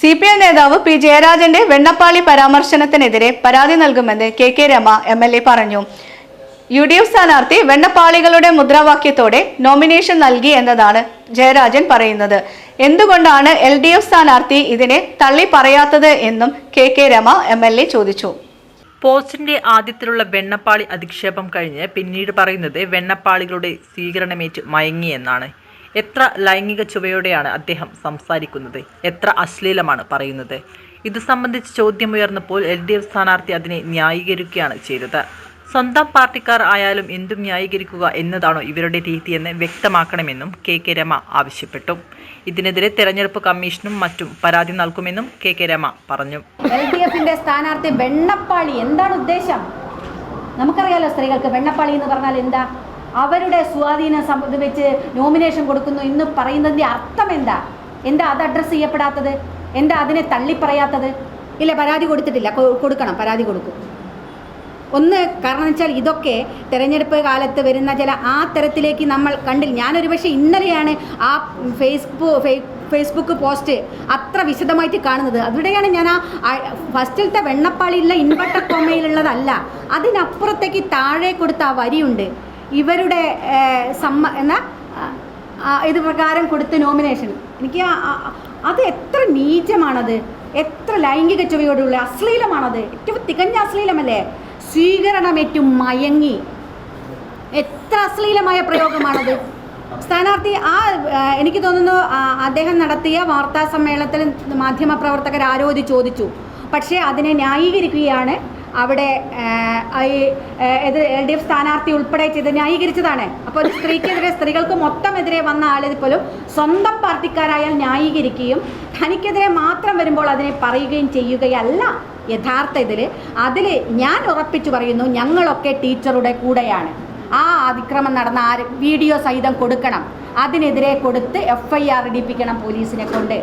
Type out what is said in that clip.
C P M നേതാവ് P ജയരാജന്റെ വെണ്ണപ്പാളി പരാമർശനത്തിനെതിരെ പരാതി നൽകുമെന്ന് K K Rama M L A പറഞ്ഞു. യു ഡി എഫ് സ്ഥാനാർത്ഥി വെണ്ണപ്പാളികളുടെ മുദ്രാവാക്യത്തോടെ നോമിനേഷൻ നൽകി എന്നതാണ് ജയരാജൻ പറയുന്നത്. എന്തുകൊണ്ടാണ് എൽ ഡി എഫ് സ്ഥാനാർത്ഥി ഇതിനെ തള്ളി പറയാത്തത് എന്നും K K Rama M L A ചോദിച്ചു. പോസ്റ്റിന്റെ ആദ്യത്തിലുള്ള വെണ്ണപ്പാളി അധിക്ഷേപം കഴിഞ്ഞ് പിന്നീട് പറയുന്നത് വെണ്ണപ്പാളികളുടെ സ്വീകരണമേറ്റ് മയങ്ങി എന്നാണ്. എത്ര ലൈംഗിക ചുവയോടെയാണ് അദ്ദേഹം സംസാരിക്കുന്നത്? എത്ര അശ്ലീലമാണ് പറയുന്നത്? ഇത് സംബന്ധിച്ച് ചോദ്യമുയർന്നപ്പോൾ എൽ ഡി എഫ് സ്ഥാനാർത്ഥി അതിനെ ന്യായീകരിക്കുകയാണ് ചെയ്തത്. സ്വന്തം പാർട്ടിക്കാർ ആയാലും എന്തും ന്യായീകരിക്കുക എന്നതാണോ ഇവരുടെ രീതിയെന്ന് വ്യക്തമാക്കണമെന്നും കെ കെ രമ ആവശ്യപ്പെട്ടു. ഇതിനെതിരെ തെരഞ്ഞെടുപ്പ് കമ്മീഷനും മറ്റും പരാതി നൽകുമെന്നും കെ കെ രമ പറഞ്ഞു. എൽ ഡി എഫിന്റെ സ്ഥാനാർത്ഥി വെണ്ണപ്പാളി എന്താണ് ഉദ്ദേശം? നമുക്കറിയാലോ സ്ത്രീകൾക്ക് വെണ്ണപ്പാളി എന്ന് പറഞ്ഞാൽ എന്താ? അവരുടെ സ്വാധീനം സംബന്ധ വെച്ച് നോമിനേഷൻ കൊടുക്കുന്നു എന്ന് പറയുന്നതിന്റെ അർത്ഥം എന്താ? എന്താ അത് അഡ്രസ്സ് ചെയ്യപ്പെടാത്തത്? എന്താ അതിനെ തള്ളിപ്പറയാത്തത്? ഇല്ല പരാതി കൊടുത്തിട്ടില്ല. കൊടുക്കണം പരാതി കൊടുക്കും. ഒന്ന് കാരണം വെച്ചാൽ ഇതൊക്കെ തെരഞ്ഞെടുപ്പ് കാലത്ത് വരുന്ന ചില ആ തരത്തിലേക്ക് നമ്മൾ കണ്ടില്ല. ഞാനൊരു പക്ഷേ ഇന്നലെയാണ് ആ ഫേസ്ബുക്ക് ഫേസ്ബുക്ക് പോസ്റ്റ് അത്ര വിശദമായിട്ട് കാണുന്നത്. അവിടെയാണ് ഞാൻ ആ ഫസ്റ്റിലത്തെ വെണ്ണപ്പാളിയിലുള്ള ഇൻവെർട്ടർ കോമയിലുള്ളതല്ല അതിനപ്പുറത്തേക്ക് താഴെ കൊടുത്ത ആ വരിയുണ്ട്. ഇവരുടെ സമ്മ എന്ന ഇത് പ്രകാരം കൊടുത്ത നോമിനേഷൻ എനിക്ക് അത് എത്ര നീചമാണത്. എത്ര ലൈംഗിക ചുവയോടുള്ള അശ്ലീലമാണത്. ഏറ്റവും തികഞ്ഞ അശ്ലീലമല്ലേ? സ്വീകരണമേറ്റു മയങ്ങി. എത്ര അശ്ലീലമായ പ്രയോഗമാണത്. സ്ഥാനാർത്ഥി ആ, എനിക്ക് തോന്നുന്നു അദ്ദേഹം നടത്തിയ വാർത്താ സമ്മേളനത്തിൽ മാധ്യമപ്രവർത്തകർ ആരോ ഇത് ചോദിച്ചു. പക്ഷേ അതിനെ ന്യായീകരിക്കുകയാണ് അവിടെ ഈ, ഇത് എൽ ഡി എഫ് സ്ഥാനാർത്ഥി ഉൾപ്പെടെ ചെയ്ത് ന്യായീകരിച്ചതാണ്. അപ്പോൾ ഒരു സ്ത്രീക്കെതിരെ സ്ത്രീകൾക്ക് മൊത്തം എതിരെ വന്ന പോലും സ്വന്തം പാർട്ടിക്കാരായാൽ ന്യായീകരിക്കുകയും തനിക്കെതിരെ മാത്രം വരുമ്പോൾ അതിനെ പറയുകയും ചെയ്യുകയല്ല യഥാർത്ഥ ഇതിൽ അതിൽ ഞാൻ ഉറപ്പിച്ചു പറയുന്നു ഞങ്ങളൊക്കെ ടീച്ചറുടെ കൂടെയാണ്. ആ അതിക്രമം നടന്ന ആ വീഡിയോ സഹിതം കൊടുക്കണം. അതിനെതിരെ കൊടുത്ത് എഫ് ഐ ആർ ഇടിപ്പിക്കണം പോലീസിനെ കൊണ്ട്.